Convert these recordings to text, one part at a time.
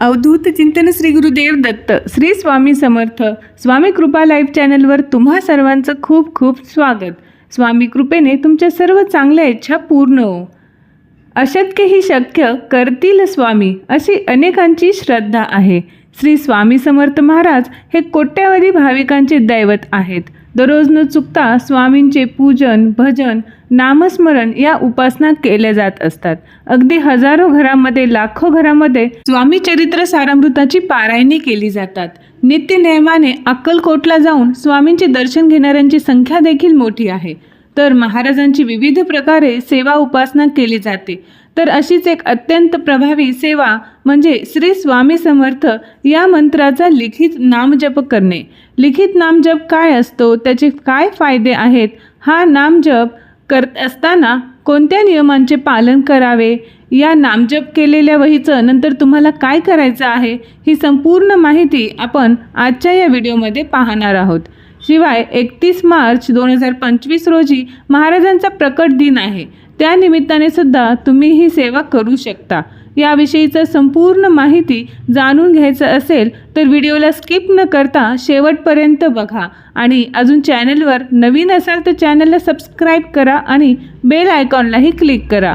अवधूत चिंतन श्री गुरुदेव दत्त श्री स्वामी समर्थ स्वामी कृपा लाईव्ह चॅनलवर तुम्हा सर्वांचं खूप खूप स्वागत. स्वामी कृपेने तुमच्या सर्व चांगल्या इच्छा पूर्ण हो. अशक्य ही शक्य करतील स्वामी अशी अनेकांची श्रद्धा आहे. श्री स्वामी समर्थ महाराज हे कोट्यावधी भाविकांचे दैवत आहेत. दररोज न चुकता स्वामींचे पूजन भजन नामस्मरण या उपासना केल्या जात असतात. अगदी हजारो घरामध्ये लाखो घरामध्ये स्वामी चरित्र सारामृताची पारायणी केली जातात. नित्य नेमाने अक्कलकोटला जाऊन स्वामींचे दर्शन घेणाऱ्यांची संख्या देखील मोठी आहे. तर महाराजांची विविध प्रकारे सेवा उपासना केली जाते. तर अशीच एक अत्यंत प्रभावी सेवा म्हणजे श्री स्वामी समर्थ या मंत्राचा लिखित नामजप करणे. लिखित नामजप काय असतो? त्याचे काय फायदे आहेत? हा नामजप करत असताना कोणत्या नियमांचे पालन करावे? या नामजप केलेल्या वहीचं नंतर तुम्हाला काय करायचं आहे? ही संपूर्ण माहिती आपण आजच्या या व्हिडिओमध्ये पाहणार आहोत. शिवाय एकतीस मार्च दोन हजार पंचवीस रोजी महाराजांचा प्रकट दिन आहे. त्यानिमित्ताने सुद्धा तुम्ही ही सेवा करू शकता. याविषयीचं संपूर्ण माहिती जाणून घ्यायचं असेल तर व्हिडिओला स्किप न करता शेवटपर्यंत बघा. आणि अजून चॅनलवर नवीन असाल तर चॅनलला सबस्क्राईब करा आणि बेल आयकॉनलाही क्लिक करा.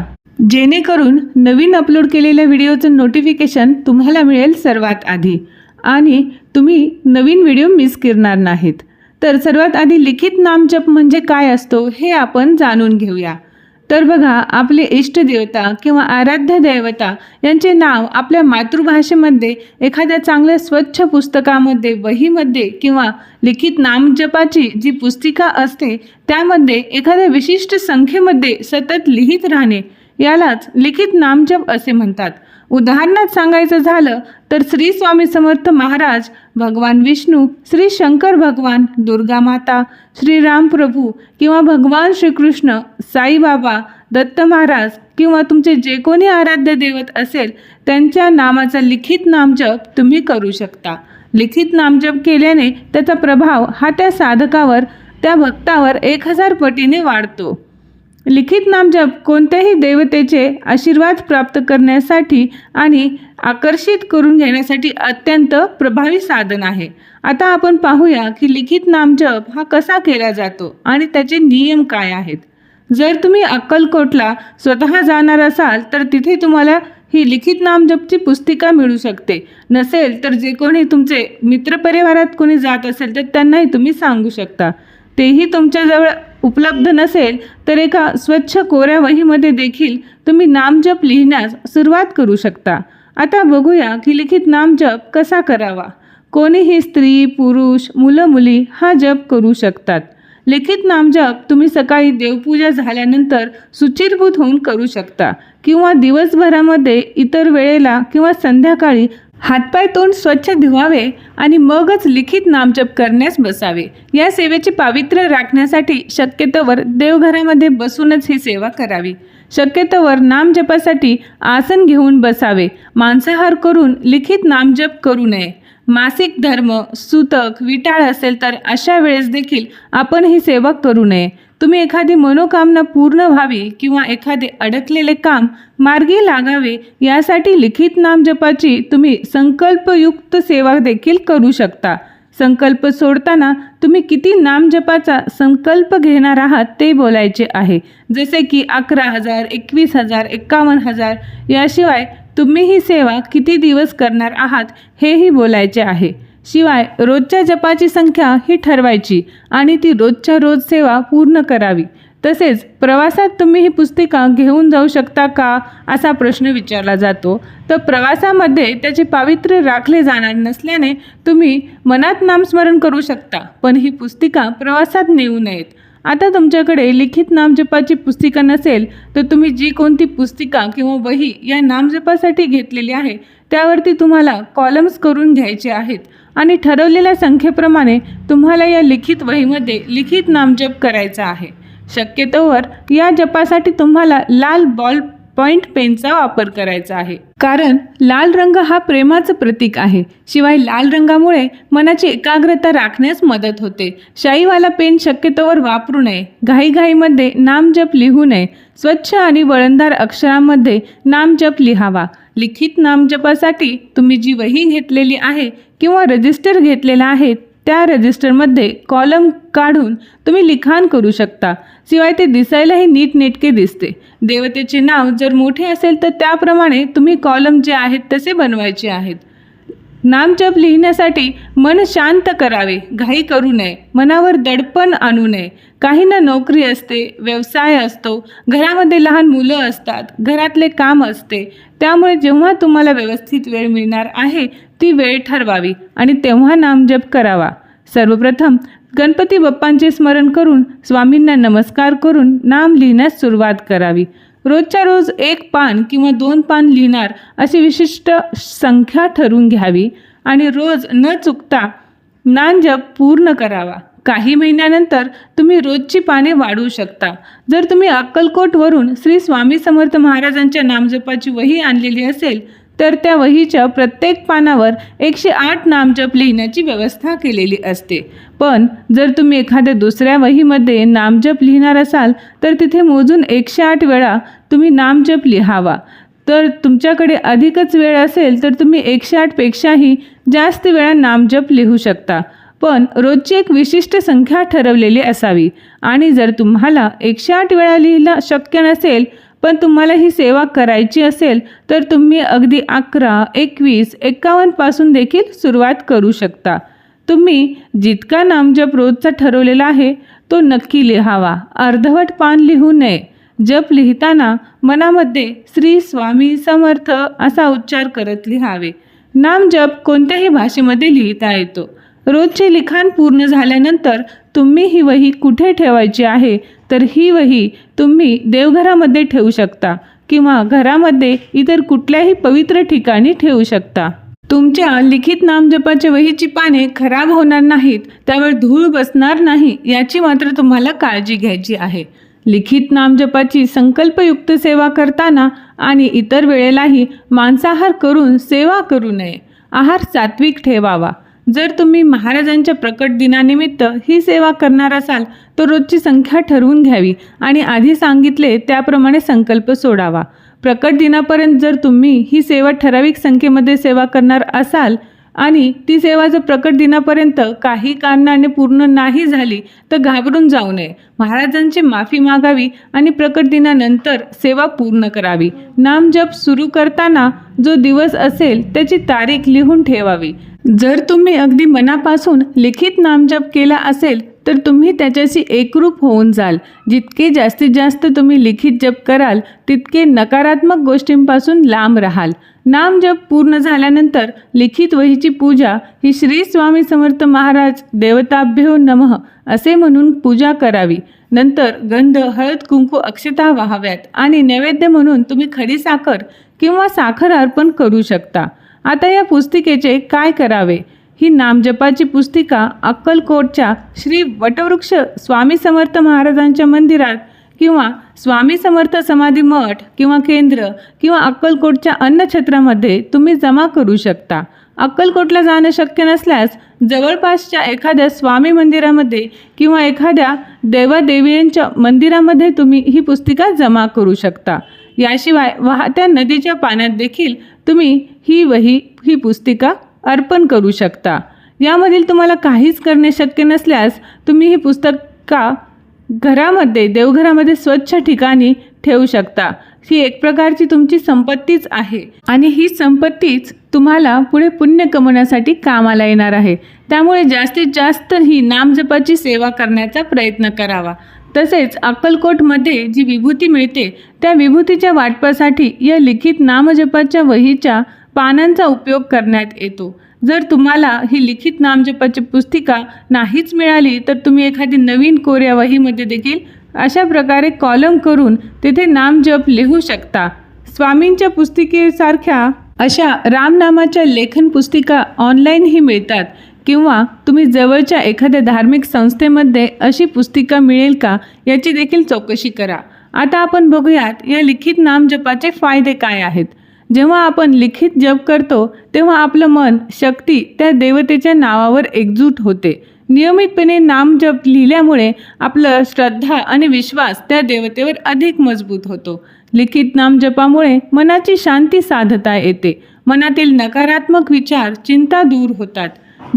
जेणेकरून नवीन अपलोड केलेल्या व्हिडिओचं नोटिफिकेशन तुम्हाला मिळेल सर्वात आधी. आणि तुम्ही नवीन व्हिडिओ मिस करणार नाहीत. तर सर्वात आधी लिखित नामजप म्हणजे काय असतो हे आपण जाणून घेऊया. तर बघा आपले इष्टदेवता किंवा आराध्य दैवता यांचे नाव आपल्या मातृभाषेमध्ये एखाद्या चांगल्या स्वच्छ पुस्तकामध्ये वहीमध्ये किंवा लिखित नामजपाची जी पुस्तिका असते त्यामध्ये एखाद्या विशिष्ट संख्येमध्ये सतत लिहित राहणे यालाच लिखित नामजप असे म्हणतात. उदाहरणात सांगायचं झालं तर श्री स्वामी समर्थ महाराज भगवान विष्णू श्री शंकर भगवान दुर्गा माता श्रीराम प्रभू किंवा भगवान श्रीकृष्ण साईबाबा दत्त महाराज किंवा तुमचे जे कोणी आराध्य दैवत असेल त्यांच्या नामाचा लिखित नामजप तुम्ही करू शकता. लिखित नामजप केल्याने त्याचा प्रभाव हा त्या साधकावर त्या भक्तावर एक हजार पटीने वाढतो. लिखित नामजप कोणत्याही देवतेचे आशीर्वाद प्राप्त करण्यासाठी आणि आकर्षित करून घेण्यासाठी अत्यंत प्रभावी साधन आहे. आता आपण पाहूया की लिखित नामजप हा कसा केला जातो आणि त्याचे नियम काय आहेत. जर तुम्ही अक्कलकोटला स्वतः जाणार असाल तर तिथे तुम्हाला ही लिखित नामजपची पुस्तिका मिळू शकते. नसेल तर जे कोणी तुमचे मित्रपरिवारात कोणी जात असेल तर त्यांनाही तुम्ही सांगू शकता. तेही तुमच्याजवळ उपलब्ध नसेल तर एका स्वच्छ कोऱ्या वहीमध्ये देखील तुम्ही नामजप लिहिण्यास सुरुवात करू शकता. आता बघूया की लिखित नामजप कसा करावा. कोणीही स्त्री पुरुष मुलं मुली हा जप करू शकतात. लिखित नामजप तुम्ही सकाळी देवपूजा झाल्यानंतर सुचिरभूत होऊन करू शकता किंवा दिवसभरामध्ये इतर वेळेला किंवा संध्याकाळी हातपाय तोंड स्वच्छ धुवावे आणि मगच लिखित नामजप करण्यास बसावे. या सेवेचे पावित्र्य राखण्यासाठी शक्यतोवर देवघरामध्ये बसूनच ही सेवा करावी. शक्यतोवर नामजपासाठी आसन घेऊन बसावे. मांसाहार करून लिखित नामजप करू नये. मासिक धर्म सूतक विटाळ असेल तर अशा वेळेस देखील आपण ही सेवा करू नये. तुम्ही एखादी मनोकामना पूर्ण व्हावी किंवा एखादे अडकलेले काम मार्गी लागावे यासाठी लिखित नामजपाची तुम्ही संकल्पयुक्त सेवा देखील करू शकता. संकल्प सोडताना तुम्ही किती नामजपाचा संकल्प घेणार आहात ते बोलायचे आहे. जसे की अकरा हजार एकवीस हजार एक्कावन्न हजार याशिवाय तुम्ही ही सेवा किती दिवस करणार आहात हेही बोलायचे आहे. शिवाय रोजच्या जपाची संख्या ही ठरवायची आणि ती रोजच्या रोज सेवा पूर्ण करावी. तसेच प्रवासात तुम्ही ही पुस्तिका घेऊन जाऊ शकता का असा प्रश्न विचारला जातो. तर प्रवासामध्ये त्याचे पावित्र्य राखले जाणार नसल्याने तुम्ही मनात नामस्मरण करू शकता पण ही पुस्तिका प्रवासात नेऊ नयेत. आता तुमच्याकडे लिखित नामजपाची पुस्तिका नसेल तर तुम्ही जी कोणती पुस्तिका किंवा वही या नामजपासाठी घेतलेली आहे त्यावरती तुम्हाला कॉलम्स करून घ्यायचे आहेत. आणि ठरवलेल्या संख्येप्रमाणे तुम्हाला या लिखित वहीमध्ये लिखित नामजप करायचा आहे. शक्यतोवर या जपासाठी तुम्हाला लाल बॉल पॉइंट पेनचा वापर करायचा आहे. कारण लाल रंग हा प्रेमाचं प्रतीक आहे. शिवाय लाल रंगामुळे मनाची एकाग्रता राखण्यास मदत होते. शाईवाला पेन शक्यतोवर वापरू नये. घाईघाईमध्ये नामजप लिहू नये. स्वच्छ आणि वळणदार अक्षरांमध्ये नामजप लिहावा. लिखित नामजपासाठी तुम्ही जी वही घेतलेली आहे किंवा रजिस्टर घेतलेला आहे त्या रजिस्टरमध्ये कॉलम काढून तुम्ही लिखाण करू शकता. शिवाय ते दिसायलाही नीटनेटके दिसते. देवतेचे नाव जर मोठे असेल तर त्याप्रमाणे तुम्ही कॉलम जे आहेत तसे बनवायचे आहेत. नामजप लिहिण्यासाठी मन शांत करावे घाई करू नये मनावर दडपण आणू नये. काहींना नोकरी असते व्यवसाय असतो घरामध्ये लहान मुलं असतात घरातले काम असते. त्यामुळे जेव्हा तुम्हाला व्यवस्थित वेळ मिळणार आहे ती वेळ ठरवावी आणि तेव्हा नामजप करावा. सर्वप्रथम गणपती बाप्पांचे स्मरण करून स्वामींना नमस्कार करून नाम लिहिण्यास सुरुवात करावी. रोजच्या रोज एक पान किंवा दोन पान लिहिणार अशी विशिष्ट संख्या ठरवून घ्यावी आणि रोज न चुकता नानजप पूर्ण करावा. काही महिन्यानंतर तुम्ही रोजची पाने वाढवू शकता. जर तुम्ही अक्कलकोटवरून श्री स्वामी समर्थ महाराजांच्या नामजपाची वही आणलेली असेल तर त्या वहीच्या प्रत्येक पानावर एकशे आठ नामजप लिहिण्याची व्यवस्था केलेली असते. पण जर तुम्ही एखाद्या दुसऱ्या वहीमध्ये नामजप लिहिणार असाल तर तिथे मोजून एकशे आठ वेळा तुम्ही नामजप लिहावा. तर तुमच्याकडे अधिकच वेळ असेल तर तुम्ही एकशे आठपेक्षाही जास्त वेळा नामजप लिहू शकता. पण रोजची एक विशिष्ट संख्या ठरवलेली असावी. आणि जर तुम्हाला एकशे आठ वेळा लिहिला शक्य नसेल पण तुम्हाला ही सेवा करायची असेल तर तुम्ही अगदी अकरा एकवीस एकावन्नपासून देखील सुरुवात करू शकता. तुम्ही जितका नामजप रोजचा ठरवलेला आहे तो नक्की लिहावा. अर्धवट पान लिहू नये. जप लिहिताना मनामध्ये श्री स्वामी समर्थ असा उच्चार करत लिहावे. नामजप कोणत्याही भाषेमध्ये लिहिता येतो. रोजचे लिखाण पूर्ण झाल्यानंतर तुम्ही ही वही कुठे ठेवायची आहे तर ही वही तुम्ही देवघरामध्ये ठेवू शकता किंवा घरामध्ये इतर कुठल्याही पवित्र ठिकाणी ठेवू शकता. तुमच्या लिखित नामजपाच्या वहीची पाने खराब होणार नाहीत त्यावर धूळ बसणार नाही याची मात्र तुम्हाला काळजी घ्यायची आहे. लिखित नामजपाची संकल्पयुक्त सेवा करताना आणि इतर वेळेलाही मांसाहार करून सेवा करू नये. आहार सात्विक ठेवावा. जर तुम्ही महाराजांच्या प्रकट दिनानिमित्त ही सेवा करणार असाल तर रोजची संख्या ठरवून घ्यावी आणि आधी सांगितले त्याप्रमाणे संकल्प सोडावा. प्रकट दिनापर्यंत जर तुम्ही ही सेवा ठराविक संख्येमध्ये सेवा करणार असाल आणि ती सेवा जर प्रकट दिनापर्यंत काही कारणाने पूर्ण नाही झाली तर घाबरून जाऊ नये. महाराजांची माफी मागावी आणि प्रकट दिनानंतर सेवा पूर्ण करावी. नामजप सुरू करताना जो दिवस असेल त्याची तारीख लिहून ठेवावी. जर तुम्ही अगदी मनापासून लिखित नामजप केला असेल तर तुम्ही त्याच्याशी एकरूप होऊन जाल. जितके जास्तीत जास्त तुम्ही लिखित जप कराल तितके नकारात्मक गोष्टींपासून लांब राहाल. नामजप पूर्ण झाल्यानंतर लिखित वहीची पूजा ही श्री स्वामी समर्थ महाराज देवताभ्यो नमः असे म्हणून पूजा करावी. नंतर गंध हळद कुंकू अक्षता वाहाव्यात आणि नैवेद्य म्हणून तुम्ही खडी साखर किंवा साखर अर्पण करू शकता. आता या पुस्तिकेचे काय करावे? ही नामजपाची पुस्तिका अक्कलकोटच्या श्री वटवृक्ष स्वामी समर्थ महाराजांच्या मंदिरात किंवा स्वामी समर्थ समाधी मठ किंवा केंद्र किंवा अक्कलकोटच्या अन्नछत्रामध्ये तुम्ही जमा करू शकता. अक्कलकोटला जाणं शक्य नसल्यास जवळपासच्या एखाद्या स्वामी मंदिरामध्ये किंवा एखाद्या देवादेवींच्या मंदिरामध्ये तुम्ही ही पुस्तिका जमा करू शकता. याशिवाय वाहत्या नदीच्या पाण्यात देखील तुम्ही ही वही ही पुस्तिका अर्पण करू शकता. यामधील तुम्हाला काहीच करणे शक्य नसल्यास तुम्ही ही पुस्तका घरामध्ये देवघरामध्ये स्वच्छ ठिकाणी ठेवू शकता. ही एक प्रकारची तुमची संपत्तीच आहे. आणि ही संपत्तीच तुम्हाला पुढे पुण्य कमवण्यासाठी कामाला येणार आहे. त्यामुळे जास्तीत जास्त ही नामजपाची सेवा करण्याचा प्रयत्न करावा. तसेच अक्कलकोटमध्ये जी विभूती मिळते त्या विभूतीच्या वाटपासाठी या लिखित नामजपाच्या वहीच्या पानांचा उपयोग करण्यात येतो. जर तुम्हाला ही लिखित नामजपाची पुस्तिका नाहीच मिळाली तर तुम्ही एखादी नवीन कोऱ्या वहीमध्ये देखील अशा प्रकारे कॉलम करून तिथे नामजप लिहू शकता. स्वामींच्या पुस्तिकेसारख्या अशा रामनामाच्या लेखन पुस्तिका ऑनलाईनही मिळतात. किंवा तुम्ही जवळच्या एखाद्या धार्मिक संस्थेमध्ये अशी पुस्तिका मिळेल का याची देखील चौकशी करा. आता आपण बघूयात या लिखित नामजपाचे फायदे काय आहेत. जेव्हा आपण लिखित जप करतो तेव्हा आपलं मन शक्ती त्या देवतेच्या नावावर एकजूट होते. नियमितपणे नामजप लिहिल्यामुळे आपलं श्रद्धा आणि विश्वास त्या देवतेवर अधिक मजबूत होतो. लिखित नाम जपामुळे मनाची शांती साधता येते. मनातील नकारात्मक विचार चिंता दूर होतात.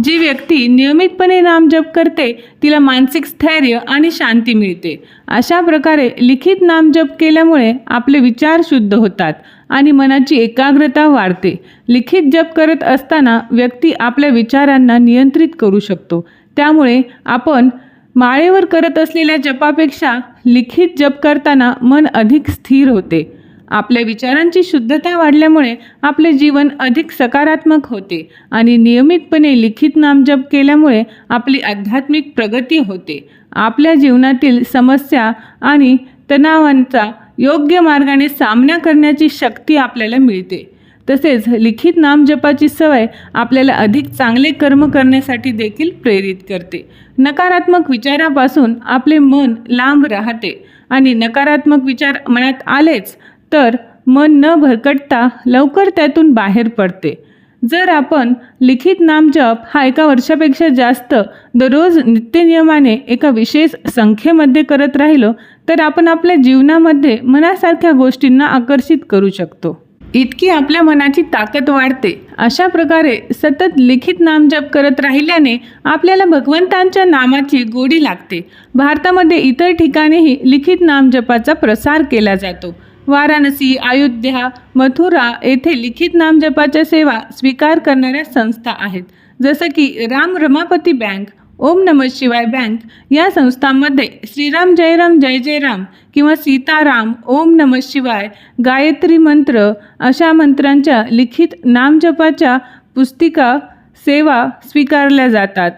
जी व्यक्ती नियमितपणे नामजप करते तिला मानसिक स्थैर्य आणि शांती मिळते. अशा प्रकारे लिखित नामजप केल्यामुळे आपले विचार शुद्ध होतात. आणि मनाची एकाग्रता वाढते. लिखित जप करत असताना व्यक्ती आपल्या विचारांना नियंत्रित करू शकतो. त्यामुळे आपण माळेवर करत असलेल्या जपापेक्षा लिखित जप करताना मन अधिक स्थिर होते. आपल्या विचारांची शुद्धता वाढल्यामुळे आपले जीवन अधिक सकारात्मक होते आणि नियमितपणे लिखित नामजप केल्यामुळे आपली आध्यात्मिक प्रगती होते. आपल्या जीवनातील समस्या आणि तणावांचा योग्य मार्गाने सामना करण्याची शक्ती आपल्याला मिळते. तसेच लिखित नामजपाची सवय आपल्याला अधिक चांगले कर्म करण्यासाठी देखील प्रेरित करते. नकारात्मक विचारापासून आपले मन लांब राहते आणि नकारात्मक विचार मनात आलेच तर मन न भरकटता लवकर त्यातून बाहेर पडते. जर आपण लिखित नामजप हा एका वर्षापेक्षा जास्त दररोज नित्यनियमाने एका विशेष संख्येमध्ये करत राहिलो तर आपण आपल्या जीवनामध्ये मनासारख्या गोष्टींना आकर्षित करू शकतो. इतकी आपल्या मनाची ताकद वाढते. अशा प्रकारे सतत लिखित नामजप करत राहिल्याने आपल्याला भगवंतांच्या नामाची गोडी लागते. भारतामध्ये इतर ठिकाणीही लिखित नामजपाचा प्रसार केला जातो. वाराणसी अयोध्या मथुरा येथे लिखित नामजपाच्या सेवा स्वीकार करणाऱ्या संस्था आहेत. जसं की राम रमापती बँक ओम नम शिवाय बँक या संस्थांमध्ये श्रीराम जयराम जय जय राम किंवा सीताराम ओम नम शिवाय गायत्री मंत्र अशा मंत्रांच्या लिखित नामजपाच्या पुस्तिका सेवा स्वीकारल्या जातात.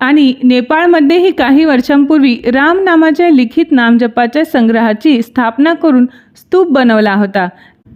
आणि नेपाळमध्येही काही वर्षांपूर्वी राम नामाच्या लिखित नामजपाच्या संग्रहाची स्थापना करून स्तूप बनवला होता.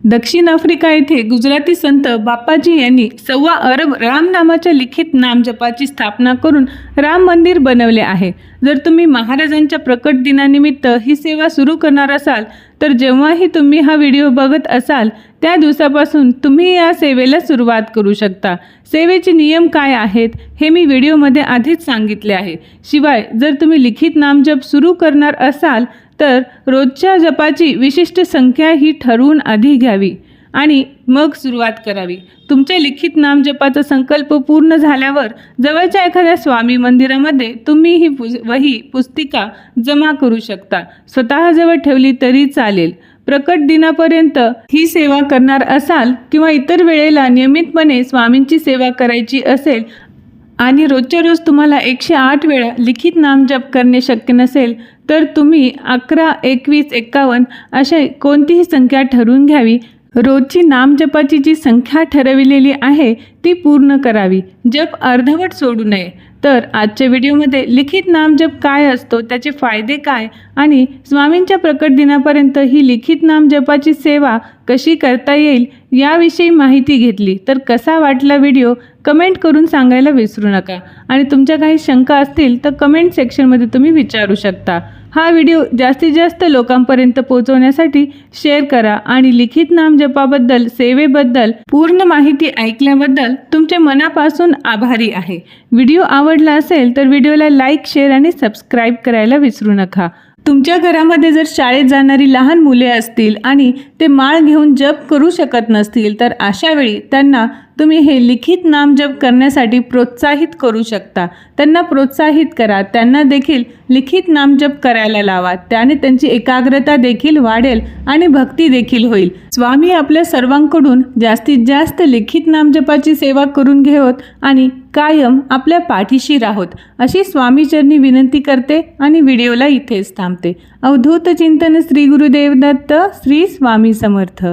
दक्षिण आफ्रिका येथे गुजराती संत बाप्पाजी यांनी सव्वा अरब राम नामाच्या लिखित नामजपाची स्थापना करून राम मंदिर बनवले आहे. जर तुम्ही महाराजांच्या प्रकट दिनानिमित्त ही सेवा सुरू करणार असाल तर जेव्हाही तुम्ही हा व्हिडिओ बघत असाल त्या दिवसापासून तुम्ही या सेवेला सुरुवात करू शकता. सेवेचे नियम काय आहेत हे मी व्हिडिओमध्ये आधीच सांगितले आहे. शिवाय जर तुम्ही लिखित नामजप सुरू करणार असाल तर रोजच्या जपाची विशिष्ट संख्या ही ठरवून आधी घ्यावी आणि मग सुरुवात करावी. तुमच्या लिखित नामजपाचा संकल्प पूर्ण झाल्यावर जवळच्या एखाद्या स्वामी मंदिरामध्ये तुम्ही ही पुज वही पुस्तिका जमा करू शकता. स्वतःजवळ ठेवली तरी चालेल. प्रकट दिनापर्यंत ही सेवा करणार असाल किंवा इतर वेळेला नियमितपणे स्वामींची सेवा करायची असेल आणि रोजच्या रोज तुम्हाला एकशे आठ वेळा लिखित नामजप करणे शक्य नसेल तर तुम्ही अकरा एकवीस एक्कावन्न अशा कोणतीही संख्या ठरवून घ्यावी. रोजची नामजपाची जी संख्या ठरविलेली आहे ती पूर्ण करावी. जप अर्धवट सोडू नये. तर आजच्या व्हिडिओमध्ये लिखित नामजप काय असतो त्याचे फायदे काय आणि स्वामींच्या प्रकट दिनापर्यंत ही लिखित नामजपाची सेवा कशी करता येईल याविषयी माहिती घेतली. तर कसा वाटला व्हिडिओ? कमेंट करून सांगायला विसरू नका. आणि तुमच्या काही शंका असतील तर कमेंट सेक्शनमध्ये तुम्ही विचारू शकता. हा व्हिडिओ जास्तीत जास्त लोकांपर्यंत पोहोचवण्यासाठी शेअर करा आणि लिखित नामजपाबद्दल सेवेबद्दल पूर्ण माहिती ऐकल्याबद्दल तुमचे मनापासून आभारी आहे. व्हिडिओ आवडला असेल तर व्हिडिओला लाईक शेअर आणि सबस्क्राईब करायला विसरू नका. तुमच्या घरामध्ये जर शाळेत जाणारी लहान मुले असतील आणि ते माळ घेऊन जप करू शकत नसतील तर अशावेळी त्यांना तुम्ही हे लिखित नामजप करण्यासाठी प्रोत्साहित करू शकता. त्यांना प्रोत्साहित करा. त्यांना देखील लिखित नामजप करायला लावा. त्याने त्यांची एकाग्रता देखील वाढेल आणि भक्ती देखील होईल. स्वामी आपल्या सर्वांकडून जास्तीत जास्त लिखित नामजपाची सेवा करून घेवत आणि कायम आपल्या पाठीशी राहोत. अशी स्वामीचरणी विनंती करते आणि व्हिडिओला इथेच थांबते. अवधूत चिंतन श्री गुरुदेव दत्त श्री स्वामी समर्थ.